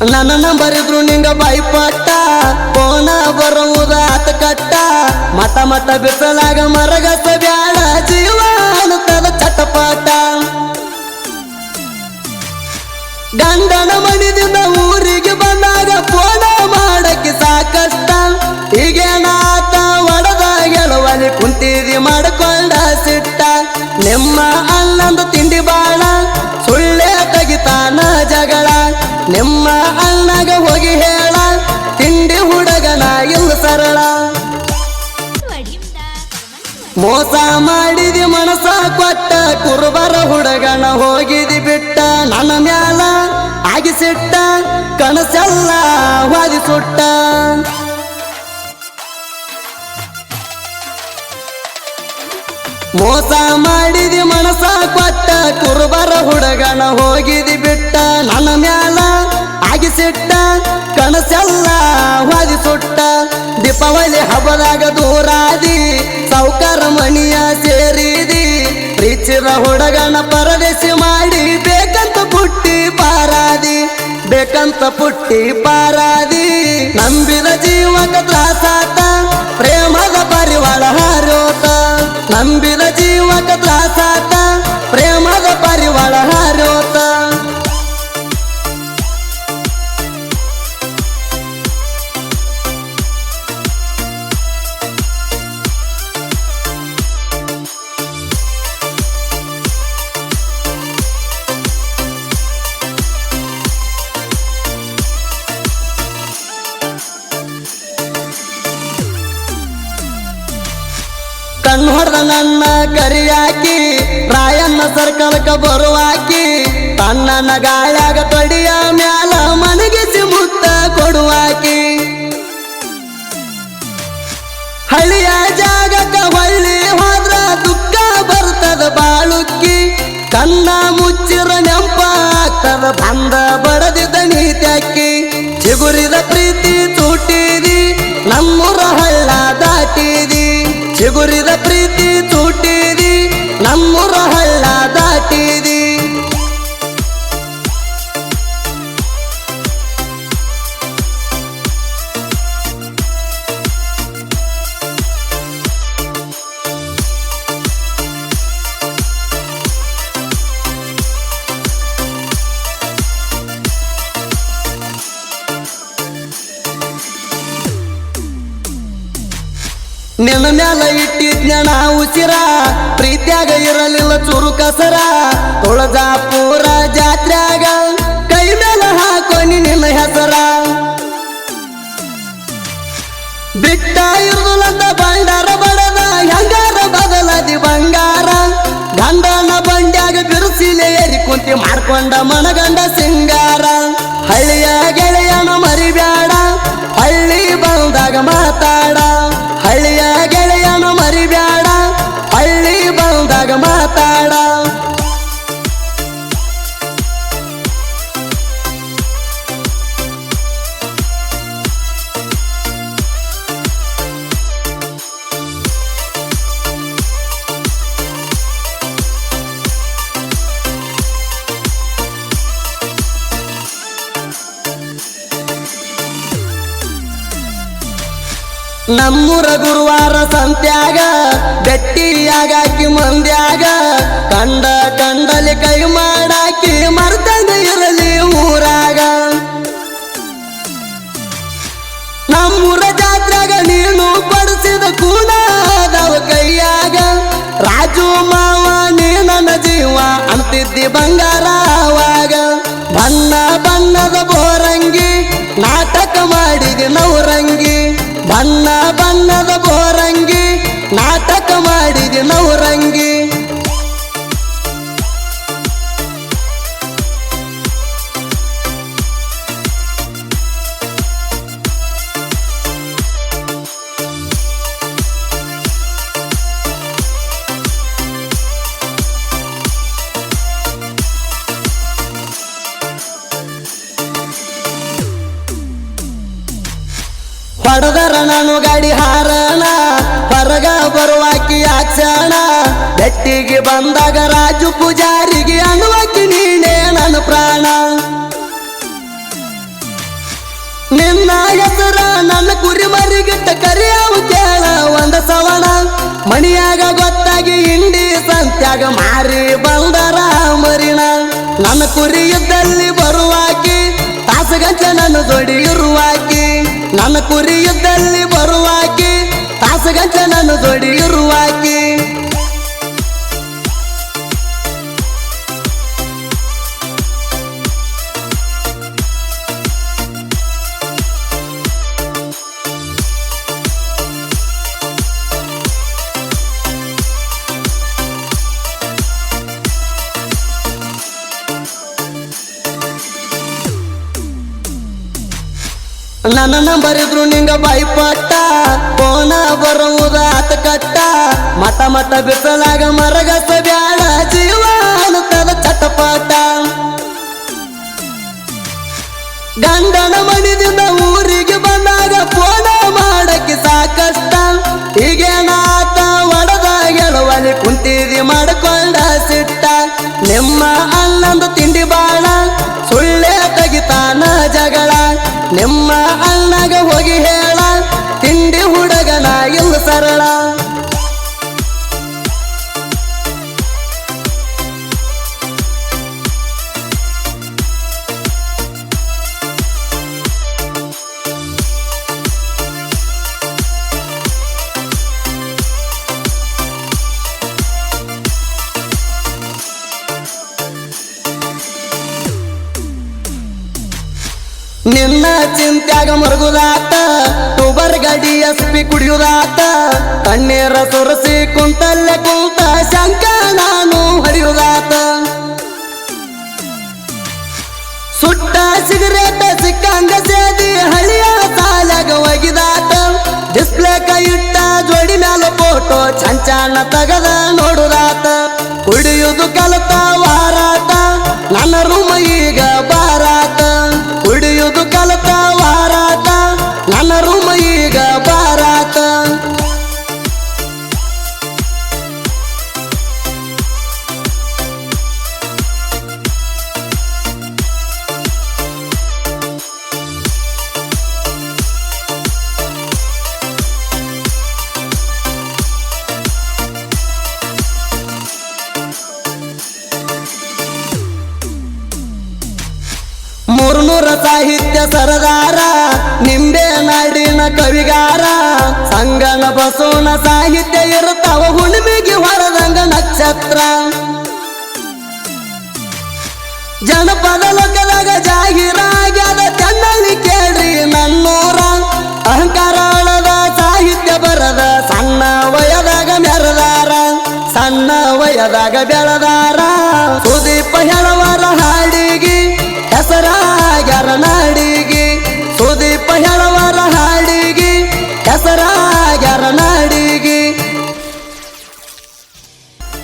ನನ್ನ ಬರೆದ್ರು ನಿಂಗ ಬಾಯ್ಪಟ್ಟ ಪೋನ ಬರುವುದ ಆತ ಕಟ್ಟ. ಮತ ಮತ ಬಿಸಲಾಗ ಮರಗಸ ಬ್ಯಾಳ ಜೀವ ಅನ್ನತದ ಚಟಪಾಟ ಗಂಡನ ಮಣಿದಿಂದ ಸರಳ. ಮೋಸ ಮಾಡಿದಿ ಮನಸ ಕೊಟ್ಟ ಕುರುಬರ ಹುಡುಗನ ಹೋಗಿದಿ ಬಿಟ್ಟ ನನ್ನ ಮ್ಯಾಲ ಆಗಿಸಿಟ್ಟ, ಕನಸೆಲ್ಲ ವಾದಿ ಸುಟ್ಟ ಮೋಸ ಮಾಡಿದಿ ಮನಸ ಕೊಟ್ಟ ಕುರುಬರ ಹುಡುಗನ ಹೋಗಿದಿ ಬಿಟ್ಟ ನನ್ನ ಮ್ಯಾಲ ಆಗಿಸಿಟ್ಟ, ಕನಸೆಲ್ಲ ದೀಪಾವಳಿ ಹಬ್ಬದಾಗ ದೂರಾದಿ ಸೌಕರ ಮಣಿಯ ಸೇರಿದಿ ಪ್ರೀಚಿರ ಹುಡುಗನ ಪರದೇಶಿ ಮಾಡಿ, ಬೇಕಂತ ಪುಟ್ಟಿ ಪಾರಾದಿ, ಬೇಕಂತ ಪುಟ್ಟಿ ಪಾರಾದಿ, ನಂಬಿದ ಜೀವಕ ಕಣ್ಣು ಹೊಡೆದ ನನ್ನ ಕರಿಯಾಕಿ, ರಾಯಣ್ಣ ಸರ್ಕಲ್ಕ ಬರುವಾಕಿ ತಣ್ಣನ ಗಾಯಾಗ ತೊಡಿಯ ಮ್ಯಾಲ ಮನಗಿಸಿ ಮುತ್ತ ಕೊಡುವಾಕಿ. ಹಳ್ಳಿಯ ಜಾಗಕ್ಕ ಹೊಳ್ಳಿ ಹೋದ್ರ ದುಃಖ ಬರ್ತದ ಬಾಳುಕ್ಕಿ ಕಣ್ಣ ಮುಚ್ಚಿರ ನೆಂಪ ಆಗ್ತದ ಬಂದ ಬಡದಿದ್ದ ನಿನ್ನ ಮ್ಯಾಲ ಇಟ್ಟಿದ್ನ ಉಸಿರ ಪ್ರೀತ್ಯಾಗ ಇರಲಿಲ್ಲ ಚುರು ಕಸರ. ತುಳಜಾಪುರ ಜಾತ್ರ್ಯಾಗ ಕೈ ಮೇಲ ಹಾಕೋನಿ ನಿನ್ನ ಹೆಸರ. ಬಿಟ್ಟ ಇರುಲಂದ ಬಂಡಾರ ಬಡದ, ಹೆಂಗಾರ ಬದಲದಿ ಬಂಗಾರ. ಗಂಡನ ಬಂಡ್ಯಾಗ ಬಿರುಸಿಲೆ ಏರಿ ಕುಂತಿ ಮಾಡ್ಕೊಂಡ ಮನಗಂಡ ಸಿಂಗಾರ. ಹಳ್ಳಿಯ ಗೆಳೆಯನ ಮರಿಬ್ಯಾಡ, ಹಳ್ಳಿ ಬಂದಾಗ ಮಾತಾಡ. ನಮ್ಮೂರ ಗುರುವಾರ ಸಂತ್ಯಾಗ ಗಟ್ಟಿಯಾಗಾಕಿ ಮಂದ್ಯಾಗ, ಕಂಡ ಕಂಡಲಿ ಕೈ ಮಾಡಾಕಿ ಮರ್ತಂಗ ಇರಲಿ ಊರಾಗ. ನಮ್ಮೂರ ಜಾತ್ರೆಗ ನೀನು ಪಡಿಸಿದ ಕೂಡಾದವ ಕೈಯಾಗ. ರಾಜು ಮಾವ, ನೀ ನನ್ನ ಜೀವ, ಅಂತಿದ್ದಿ ಬಂಗಾರ ಅವಾಗ ಬಣ್ಣ ಬಣ್ಣದ ಬೋರಂಗಿ, ನಾಟಕ ಮಾಡಿದೆ ನವರಂಗಿ ಬಣ್ಣ ಬಣ್ಣದ ಬೋರಂಗಿ ನಾಟಕ ಮಾಡಿದೆ ನವರಂಗಿ ಹೊಡೆದರ ನಾನು ಗಾಡಿ ಹಾರಣ ಹೊರಗ ಬರುವಾಕಿ ಯಾಕ್ಷಣ ಬೆಟ್ಟಿಗೆ ಬಂದಾಗ ರಾಜು ಪೂಜಾರಿಗೆ ಅನುವಾಕಿ ನೀನೇ ನನ್ನ ಪ್ರಾಣ. ನಿನ್ನ ಹೆಸರ ನನ್ನ ಕುರಿ ಮರಿಗಿಟ್ಟ ಕರಿಯಾವು ಕೇಳ ಒಂದ ಸವಣ. ಮಣಿಯಾಗ ಗೊತ್ತಾಗಿ ಹಿಂಡಿ ಸಂತ್ಯಾಗ ಮಾರಿ ಬಂದರ ಮರಿಣ ನನ್ನ ಕುರಿ ಇದ್ದಲ್ಲಿ ಬರುವಾಕಿ ತಾಸಗಂಟೆ ನನ್ನ ಜೋಡಿ ಇರುವಾಕಿ ನನ್ನ ಕುರಿಯುದ್ದಲ್ಲಿ ಬರುವಾಕೆ ತಾಸಗಂಟೆ ನನ್ನ ಜೋಡಿ ನನ್ನ ನಂಬರ್ ಇದ್ರು ನಿಂಗ ಬಾಯ್ಪಟ್ಟ. ಕೋನ ಬರುವುದಾತ ಕಟ್ಟ. ಮಟ ಮಟ ಬಿಸಲಾಗ ಮರಗಸ ಬ್ಯಾಡ. ಜೀವ ಅನ್ನತದ ಚಟಪಟ. ಗಂಡನ ಮನಿದಿಂದ ಊರಿಗೆ ಬಂದಾಗ ಫೋನ ಮಾಡಕ್ಕೆ ಸಾಕಷ್ಟ. ಈಗೇನಾತ ಒಡದ ಗೆಲುವಲ್ಲಿ ಕುಂತಿದಿ ಮಾಡ್ಕೊಂಡ ಸಿಟ್ಟ. ನಿಮ್ಮ ಅಣ್ಣಂದು ನಿಮ್ಮ ಅಣ್ಣಗ ಹೋಗಿ ಹೇಳ ತಿಂಡಿ ಹುಡುಗನ ಇಲ್ಲ ಸರಳ. ಚಿಂತ್ಯಾಗ ಮರುಗುದಾತ ಟೂಬರ್ ಗಡಿ ಎಸ್ಪಿ ಕುಡಿಯುದಾತ ತಣ್ಣೀರ ಸುರಸಿ ಕುಂತಲ್ಲ ಕುಂತ ಶಂಕ ನಾನು ಹರಿಯುದಾತ. ಸುಟ್ಟ ಸಿಗರೇಟ ಸಿಕ್ಕಂಗ ಸೇದಿ ಹಳಿಯ ಸಾಲಾಗ ಒಗಿದಾತ. ಡಿಸ್ಪ್ಲೇ ಕೈ ಇಟ್ಟ ಜೋಡಿ ಮ್ಯಾಲ ಫೋಟೋ ಚಂಚಾನ ತಗದ ನೋಡುದಾತ. ಕುಡಿಯುದು ಕಲತ ವಾರಾಟ, ನನ್ನ ರೂಮ ಈಗ ಬಾರಾಟ ಮೂರ್ನೂರ ಸಾಹಿತ್ಯ ಸರದಾರ, ನಿಂಬೆ ನಾಡಿನ ಕವಿಗಾರ. ಸಂಗನ ಬಸವನ ಸಾಹಿತ್ಯ ಇರುತ್ತಾವ, ಹುಣ್ಣಿಮೆಗೆ ಹೊರದಂಗ ನಕ್ಷತ್ರ. ಜನಪದ ಲೋಕದಾಗ ಜಾಹೀರಾಗ್ಯದ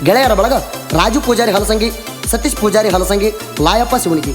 ಗೆಳೆಯರ ಬಳಗ ರಾಜು ಪೂಜಾರಿ ಹಲಸಂಗಿ ಸತೀಶ್ ಪೂಜಾರಿ ಹಲಸಂಗಿ ಲಾಯಪ್ಪ ಶಿವಣಿಗಿ